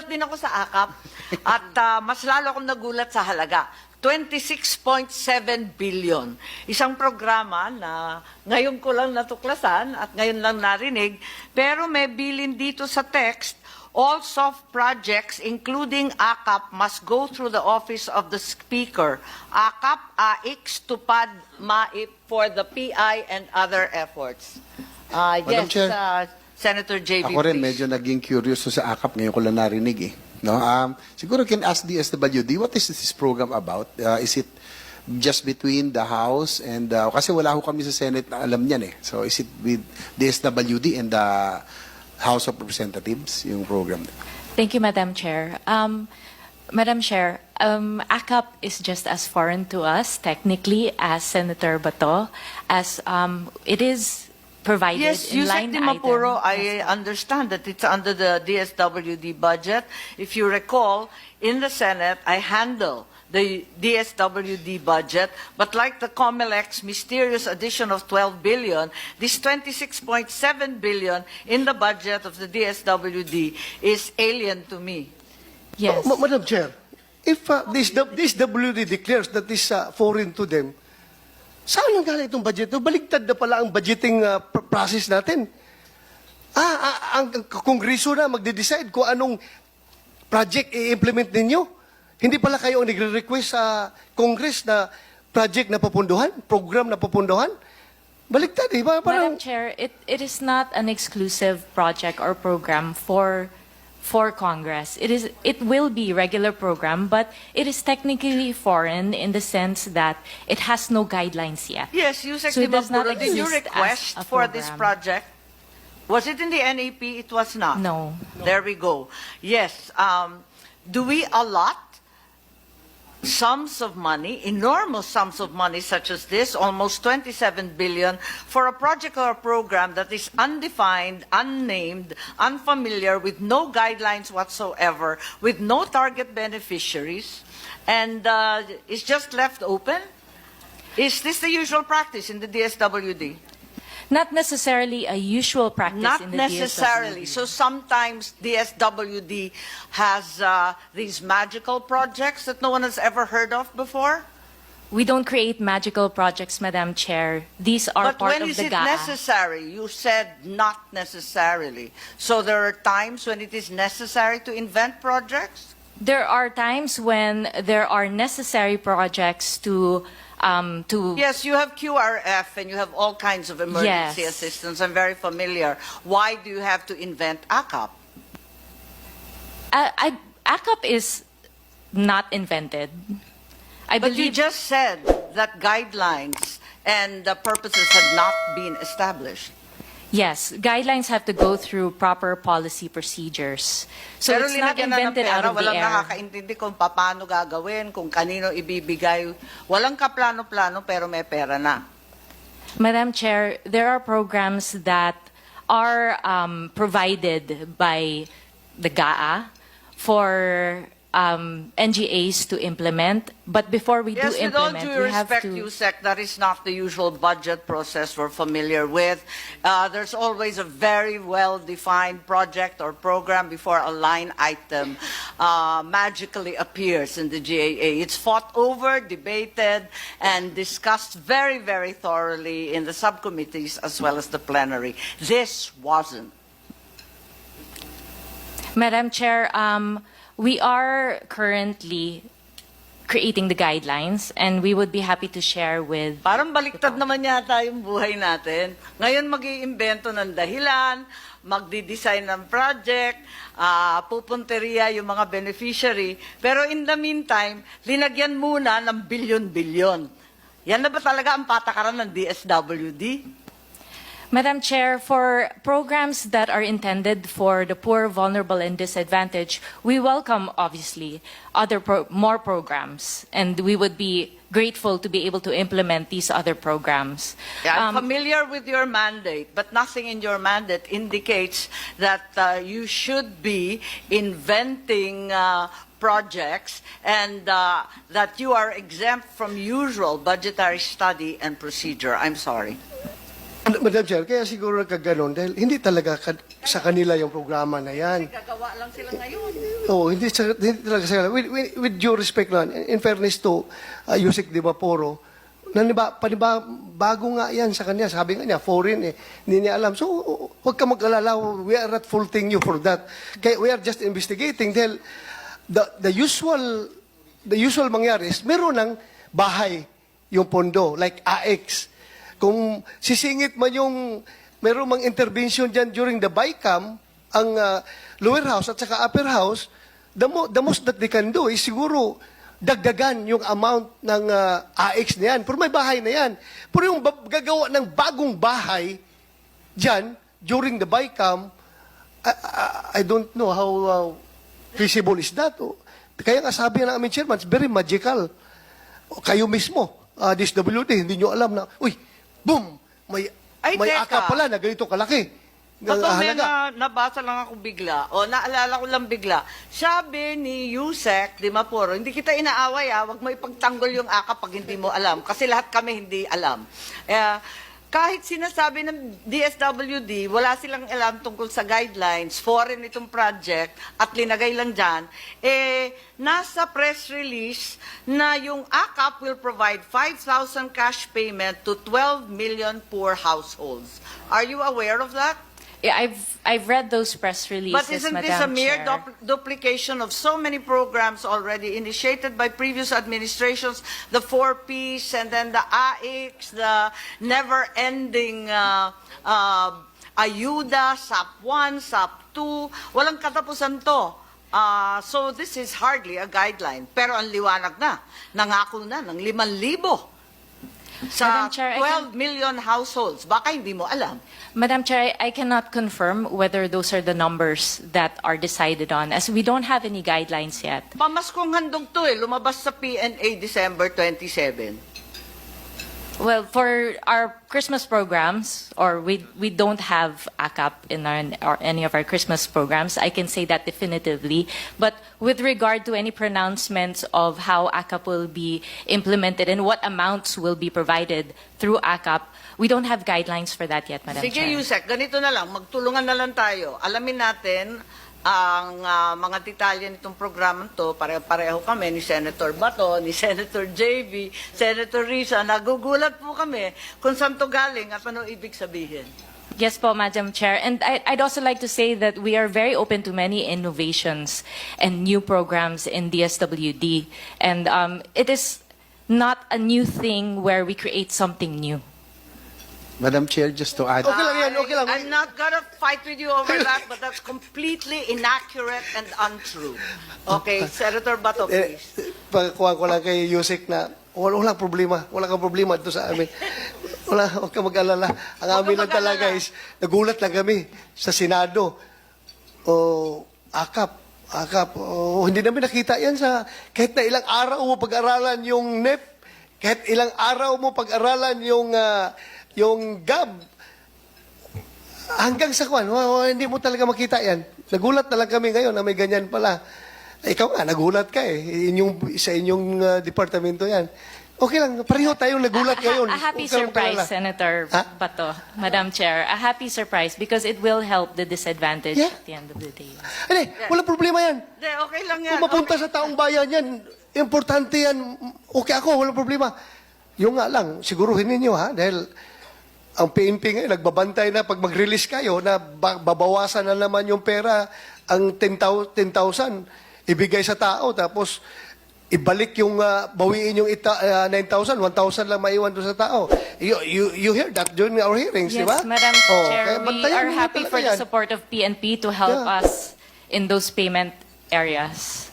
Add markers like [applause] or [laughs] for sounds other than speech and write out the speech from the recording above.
nagulat din ako sa AKAP at ah, mas lalo akong nagulat sa halaga. 26.7 billion. Isang programa na ngayon ko lang natuklasan at ngayon lang narinig, pero may bilin dito sa text, all soft projects including AKAP must go through the office of the speaker. AKAP, AX, TUPAD, MAIP for the PI and other efforts. Madam yes, Chair. ah, Senator JB. Ako rin please. medyo naging curious sa AKAP ngayon ko lang narinig eh. No, um, siguro can ask the SWD, what is this program about? Uh, is it just between the House and, uh, kasi wala ho kami sa Senate na alam niyan eh. So is it with the SWD and the House of Representatives, yung program? Thank you, Madam Chair. Um, Madam Chair, um, ACAP is just as foreign to us, technically, as Senator Bato, as um, it is provided Yes, in line Di Mapuro, I item. understand that it's under the DSWD budget. If you recall, in the Senate, I handle the DSWD budget, but like the COMELEC's mysterious addition of 12 billion, this 26.7 billion in the budget of the DSWD is alien to me. Yes. Ma- Madam Chair, if uh, this, this WD declares that is uh, foreign to them, saan nang galing itong budget? Baligtad na pala ang budgeting uh, pr- process natin. Ah, ah, ang kongreso na magde-decide kung anong project i-implement ninyo. Hindi pala kayo ang nagre-request sa Congress na project na papunduhan, program na papunduhan. Baligtad eh. Ba- Madam Parang, Chair, it, it is not an exclusive project or program for for Congress. It is it will be regular program, but it is technically foreign in the sense that it has no guidelines yet. Yes, Yusek So it does not did you exist as request a for this program. project? Was it in the NAP? It was not. No. There we go. Yes. Um, do we allot sums of money, enormous sums of money such as this, almost 27 billion, for a project or a program that is undefined, unnamed, unfamiliar, with no guidelines whatsoever, with no target beneficiaries, and uh, is just left open? Is this the usual practice in the DSWD? Not necessarily a usual practice Not in the necessarily. DSWD. So sometimes the DSWD has uh, these magical projects that no one has ever heard of before. We don't create magical projects, Madam Chair. These are but part when of is the it GAA. necessary? You said not necessarily. So there are times when it is necessary to invent projects? There are times when there are necessary projects to um, to Yes, you have QRF and you have all kinds of emergency Yes. assistance. I'm very familiar. Why do you have to invent ACAP? I, I, ACAP is not invented. I But you believe just said that guidelines and the purposes had not been established. Yes, guidelines have to go through proper policy procedures. So Pero it's not linagyan na ng invented out pera, of the walang air. nakakaintindi kung paano gagawin, kung kanino ibibigay. Walang kaplano-plano pero may pera na. Madam Chair, there are programs that are um, provided by the GAA for um, NGAs to implement. But before we Yes, do with all implement, due we have respect, to. USEC, that is not the usual budget process we're familiar with. Uh, there's always a very well-defined project or program before a line item uh, magically appears in the GAA. It's fought over, debated, and discussed very, very thoroughly in the subcommittees as well as the plenary. This wasn't. Madam Chair, um, we are currently creating the guidelines, and we would be happy to share with. Parang baliktad naman yata yung buhay natin. Ngayon mag iimbento ng dahilan, magdi-design ng project, ah, pupunteriya yung mga beneficiary. Pero in the meantime, linagyan muna ng bilyon-bilyon. Yan na ba talaga ang patakaran ng DSWD? Madam Chair, for programs that are intended for the poor, vulnerable, and disadvantaged, we welcome, obviously, other pro- more programs, and we would be grateful to be able to implement these other programs. Yeah, I'm Um, familiar with your mandate, but nothing in your mandate indicates that uh, you should be inventing uh, projects and uh, that you are exempt from usual budgetary study and procedure. I'm sorry. Madam Chair, kaya siguro nagkaganon dahil hindi talaga ka- sa kanila yung programa na yan. Gagawa lang sila ngayon. Oh, hindi, sa- hindi talaga sa with, with, with due respect naman, in, in fairness to uh, Yusek Di Maporo, naniba, paniba, bago nga yan sa kanya. Sabi nga niya, foreign eh. Hindi niya alam. So, huwag ka mag-alala. We are not faulting you for that. Kaya we are just investigating dahil the, the usual the usual mangyari is meron ng bahay yung pondo, like AX. Kung sisingit man yung meron mang intervention dyan during the BICAM, ang uh, lower house at saka upper house, the, mo, the most that they can do is siguro dagdagan yung amount ng uh, AX na yan. Pero may bahay na yan. Pero yung gagawa ng bagong bahay dyan during the BICAM, I, I, I don't know how uh, feasible is that. O, Kaya nga sabi ng aming chairman, it's very magical. Kayo mismo, uh, DSWD, hindi nyo alam na, uy, boom, may, Ay, may teka. aka pala na ganito kalaki. Ng may halaga. na, nabasa lang ako bigla. O, naalala ko lang bigla. Sabi ni Yusek, di Mapuro, hindi kita inaaway ah, wag mo ipagtanggol yung AKA pag hindi mo alam. Kasi lahat kami hindi alam. Eh, kahit sinasabi ng DSWD, wala silang alam tungkol sa guidelines, foreign itong project, at linagay lang dyan, eh, nasa press release na yung AKAP will provide 5,000 cash payment to 12 million poor households. Are you aware of that? Yeah, I've, I've read those press releases, But isn't this a Madam mere Chair. dupl- duplication of so many programs already initiated by previous administrations, the 4Ps and then the AIX, the never-ending uh, uh, ayuda, SAP 1, SAP 2, walang katapusan to. Uh, so this is hardly a guideline. Pero ang liwanag na, nangako na ng 5,000 sa Madam Chair, I 12 million households. Baka hindi mo alam. Madam Chair, I I cannot confirm whether those are the numbers that are decided on, as we don't have any guidelines yet. Pamaskong handog to eh, lumabas sa PNA December 27. Well, for our Christmas programs, or we, we don't have ACAP in our, or any of our Christmas programs, I can say that definitively. But with regard to any pronouncements of how ACAP will be implemented and what amounts will be provided through ACAP, we don't have guidelines for that yet, Madam Sige, Chair. Yusek, ganito na lang, magtulungan na lang tayo. Alamin natin ang ah, mga detalye nitong programang to. Pare-pareho kami ni Senator Bato, [laughs] ni Senator JV, Senator Risa. Nagugulat po kami kung saan to galing at ano ibig sabihin. Yes po, Madam Chair. And I, I'd also like to say that we are very open to many innovations and new programs in DSWD. And um, it is not a new thing where we create something new. Madam Chair, just to add, Okay lang yan, okay lang. I'm not gonna fight with you over that, but that's completely inaccurate and untrue. Okay, Senator Bato, Eh, please. pagkuha ko lang kay Yusek na wala, wala problema. Wala kang problema dito sa amin. Wala, huwag ka mag-alala. Ang amin lang talaga is, nagulat lang kami sa Senado. O, akap, akap. O, hindi namin nakita yan sa, kahit na ilang araw mo pag-aralan yung NEP, kahit ilang araw mo pag-aralan yung, ah, yung GAB, hanggang sa kwan, wa- wa- hindi mo talaga makita yan. Nagulat na lang kami ngayon na may ganyan pala. Eh, Ikaw nga, nagulat ka eh. Inyong, sa inyong ah, departamento yan. Okay lang, pareho tayong nagulat A- a- ngayon. A, happy Huwag kang surprise. Senator Ha? Bato, Madam Chair. A happy surprise because it will help the disadvantaged Yeah. at the end of the day. Hindi, walang problema yan. Hindi, okay lang yan. Kung mapunta okay. sa taong bayan yan, importante yan. Okay ako, walang problema. Yung nga lang, siguruhin ninyo ha, dahil ang PNP ngayon, nagbabantay na pag mag-release kayo, na ba- babawasan na naman yung pera, ang 10,000, 10,000 ibigay sa tao, tapos ibalik yung, ah, bawiin yung ita, ah, 9,000, 1,000 lang maiwan doon sa tao. You, you, you hear that during our hearings, di Yes, ba? Madam Oh, Chair, we are happy for the yan. support of PNP to help Yeah. us in those payment areas.